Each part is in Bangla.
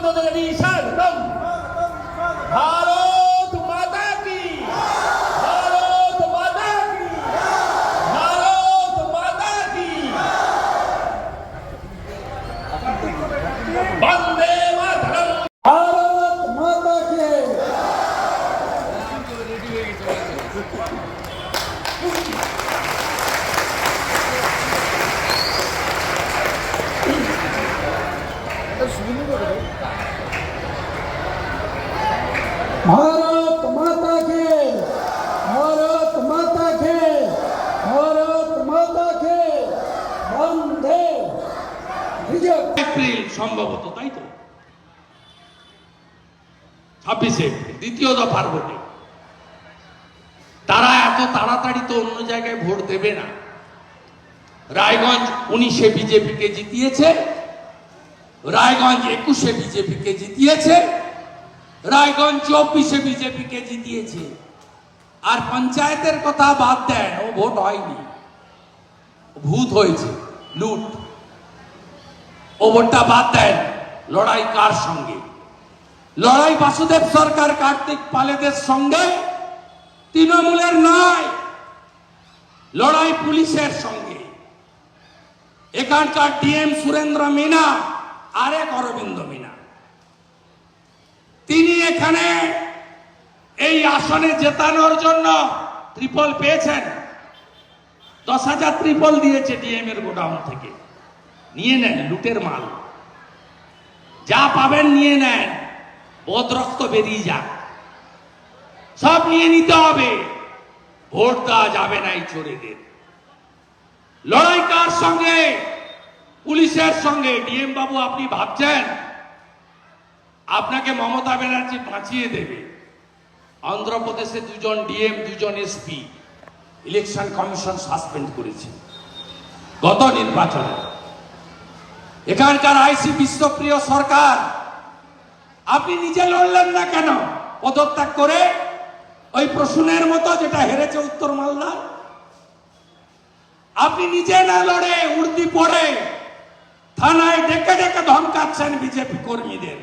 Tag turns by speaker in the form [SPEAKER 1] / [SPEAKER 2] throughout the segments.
[SPEAKER 1] শুভেন্দুদিকে স্বাগতম ভারত
[SPEAKER 2] भारत माता के भारत माता के भारत माता के वंदे विजय
[SPEAKER 3] এপ্রিল সম্ভবত তাই তো ছাব্বিশে এপ্রিল দ্বিতীয় দফার ভোটে তারা এত তাড়াতাড়ি তো অন্য জায়গায় ভোট দেবে না রায়গঞ্জ উনিশে বিজেপিকে জিতিয়েছে রায়গঞ্জ একুশে বিজেপিকে জিতিয়েছে? রায়গঞ্জ চব্বিশে বিজেপিকে জিতিয়েছে? আর পঞ্চায়েতের কথা বাদ দেন, ও ভোট হয়নি। ভূত হয়েছে, লুট। ও ভোটটা বাদ দেন, লড়াই কার সঙ্গে? লড়াই বাসুদেব সরকার কার্তিক পালেদের সঙ্গে, তৃণমূলের নয়, লড়াই পুলিশের সঙ্গে। এখানকার ডিএম সুরেন্দ্র মিনা আরেক অরবিন্দ মিনা। তিনি এখানে এই আসনে জেতানোর জন্য ত্রিপল পেয়েছেন। দশ হাজার ত্রিপল দিয়েছে ডিএম এর গোডাউন থেকে। নিয়ে নেন লুটের মাল। যা পাবেন নিয়ে নেন। বদরক্ত বেরিয়ে যাক। সব নিয়ে নিতে হবে। ভোট দেওয়া যাবে না এই চোরেদের। লড়াই কার সঙ্গে? পুলিশের সঙ্গে ডিএম বাবু, আপনি ভাবছেন? আপনাকে মমতা ব্যানার্জি বাঁচিয়ে দেবে। অন্ধ্রপ্রদেশে দুজন ডিএম, দুজন এসপি ইলেকশন কমিশন সাসপেন্ড করেছে। গত নির্বাচনে। এখানকার আইসি বিশ্বপ্রিয় সরকার, আপনি নিজে লড়লেন না কেন? পদত্যাগ করে ওই প্রসূনের মতো যেটা হেরেছে উত্তর মালদা আপনি নিজে না লড়ে, উর্দি পড়ে থানায় ডেকে ডেকে ধমকাচ্ছেন বিজেপি কর্মীদের।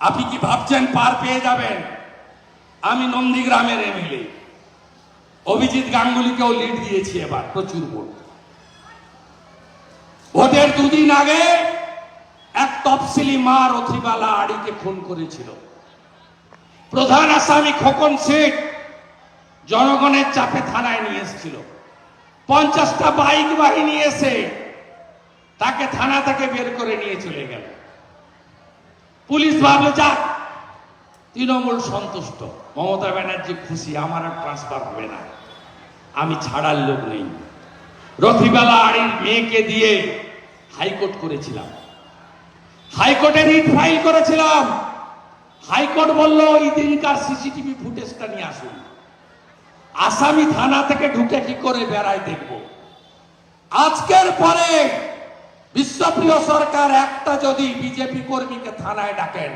[SPEAKER 3] আপনি কি ভাবছেন পার পেয়ে যাবেন? আমি নন্দীগ্রামের এমএলএ। অভিজিৎ গাঙ্গুলিকেও লিড দিয়েছি এবার, প্রচুর ভোট। ভোটের দুদিন আগে এক তফসিলি মা রথিবালা আড়িকে খুন করেছিল। প্রধান আসামি খোকন শেখ জনগণের চাপে থানায় নিয়ে এসেছিল। পঞ্চাশটা বাইক বাহিনী এসে তাকে থানা থেকে বের করে নিয়ে চলে গেল। পুলিশ ভাবলো, যাক, তৃণমূল সন্তুষ্ট। মমতা ব্যানার্জি খুশি, আমার আর ট্রান্সফার হবে না। আমি ছাড়ার লোক নেই। রথিবালা আড়ির মেয়েকে দিয়ে হাইকোর্ট করেছিলাম। হাইকোর্টে রিট ফাইল করেছিলাম। হাইকোর্ট বলল ওই দিনকার সিসিটিভি ফুটেজটা নিয়ে আসুন। আসামি থানা থেকে ঢুকে কি করে বেড়ায় দেখব? আজকের পরে বিশ্বপ্রিয় সরকার, একটা যদি বিজেপি কর্মীকে থানায় ডাকেন,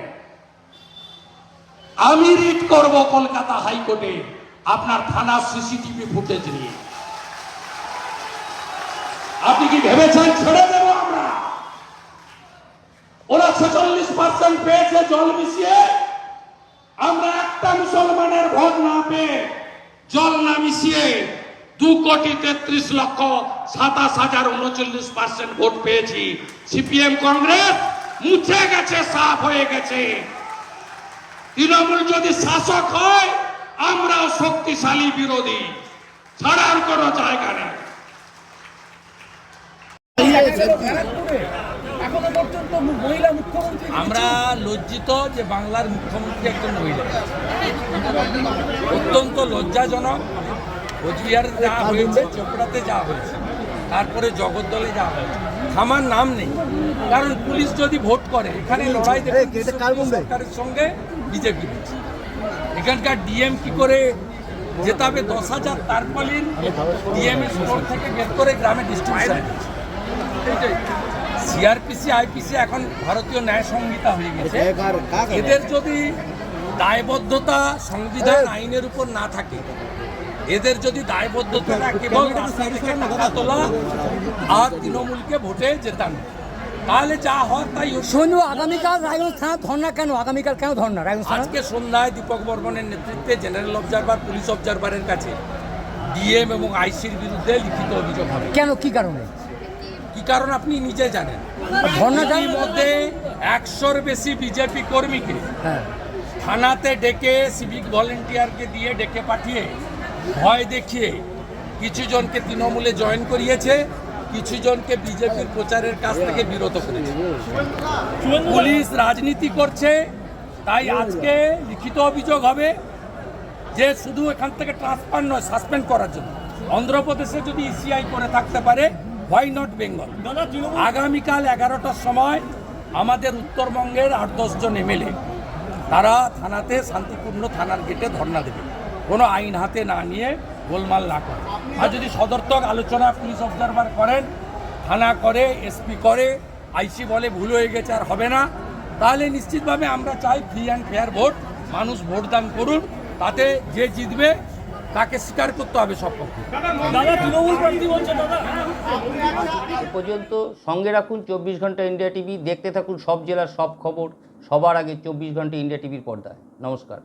[SPEAKER 3] আমি রিট করব কলকাতা হাইকোর্টে আপনার থানার সিসিটিভি ফুটেজ নিয়ে। আপনি কি ভেবেছেন ছেড়ে দেব আমরা? ওরা ছেচল্লিশ পার্সেন্ট পেয়েছে, জল মিশিয়ে। আমরা একটা মুসলমানের ভোট না পেয়ে জল না মিশিয়ে দু কোটি তেত্রিশ লক্ষ সাতাশ হাজার উনচল্লিশ পার্সেন্ট ভোট পেয়েছি। সিপিএম কংগ্রেস মুছে গেছে, সাফ হয়ে গেছে। তৃণমূল যদি শাসক হয়, আমরাও শক্তিশালী বিরোধী। ছাড়ার কোনো জায়গা নেই। আমরা লজ্জিত যে বাংলার মুখ্যমন্ত্রী একজন মহিলা। অত্যন্ত লজ্জাজনক। কোচবিহারে যা হয়েছে চোপড়াতে যা হয়েছে তারপরে জগদ্দলে যা হয়েছে থামার নাম নেই। কারণ পুলিশ যদি ভোট করে এখানে লড়াই সরকারের সঙ্গে বিজেপি এখানকার ডিএম কি করে জেতাবে দশ হাজার তারপলিন ডিএম এর স্টোর থেকে বের করে গ্রামে ডিস্ট্রিবিউশন সিআরপিসি আইপিসি এখন ভারতীয় ন্যায় সংহিতা হয়ে গেছে। এদের যদি দায়বদ্ধতা সংবিধান আইনের উপর না থাকে এদের যদি দায়বদ্ধতা কেবল রাস্তা থেকে টাকা তোলা আর তৃণমূলকে ভোটে জেতানো। তাহলে যা হয় তাই হচ্ছে।
[SPEAKER 1] শোনো আগামীকাল রায়গঞ্জ থানা ধর্না কেন? আগামীকাল কেন ধর্না? রায়গঞ্জ থানা?
[SPEAKER 3] আজকে সন্ধ্যায় দীপক বর্মনের নেতৃত্বে জেনারেল অবজারভার পুলিশ অবজারভারের কাছে ডিএম এবং আইসির বিরুদ্ধে লিখিত অভিযোগ হবে।
[SPEAKER 1] কেন? কি কারণে?
[SPEAKER 3] কি কারণ আপনি নিজে জানেন?
[SPEAKER 1] ধর্নাটা
[SPEAKER 3] মধ্যে একশোর বেশি বিজেপি কর্মীকে
[SPEAKER 1] হ্যাঁ।
[SPEAKER 3] থানাতে ডেকে সিভিক ভলেন্টিয়ারকে দিয়ে ডেকে পাঠিয়ে ভয় দেখিয়ে কিছু জনকে তৃণমূলে জয়েন করিয়েছে কিছু জনকে বিজেপির প্রচারের কাছ থেকে বিরত করেছে। পুলিশ রাজনীতি করছে তাই আজকে লিখিত অভিযোগ হবে যে শুধু এখান থেকে ট্রান্সফার নয় সাসপেন্ড করার জন্য। অন্ধ্রপ্রদেশে যদি ইসিআই করে থাকতে পারে হোয়াই নট বেঙ্গল আগামীকাল এগারোটার সময় আমাদের উত্তরবঙ্গের আট দশজন এমএলএ তারা থানাতে শান্তিপূর্ণ থানার গেটে ধর্ণা দেবে। কোনো আইন হাতে না নিয়ে গোলমাল না করে। আর যদি সদর্থক আলোচনা পুলিশ অবজারভার করেন থানা করে এসপি করে আইসি বলে ভুল হয়ে গেছে আর হবে না তাহলে নিশ্চিতভাবে আমরা চাই ফ্রি অ্যান্ড ফেয়ার ভোট মানুষ ভোটদান করুন তাতে যে জিতবে তাকে স্বীকার করতে হবে সব পক্ষে
[SPEAKER 4] এ পর্যন্ত সঙ্গে রাখুন চব্বিশ ঘণ্টা ইন্ডিয়া টিভি দেখতে থাকুন সব জেলার সব খবর সবার আগে চব্বিশ ঘণ্টা ইন্ডিয়া টিভির পর্দায়। নমস্কার।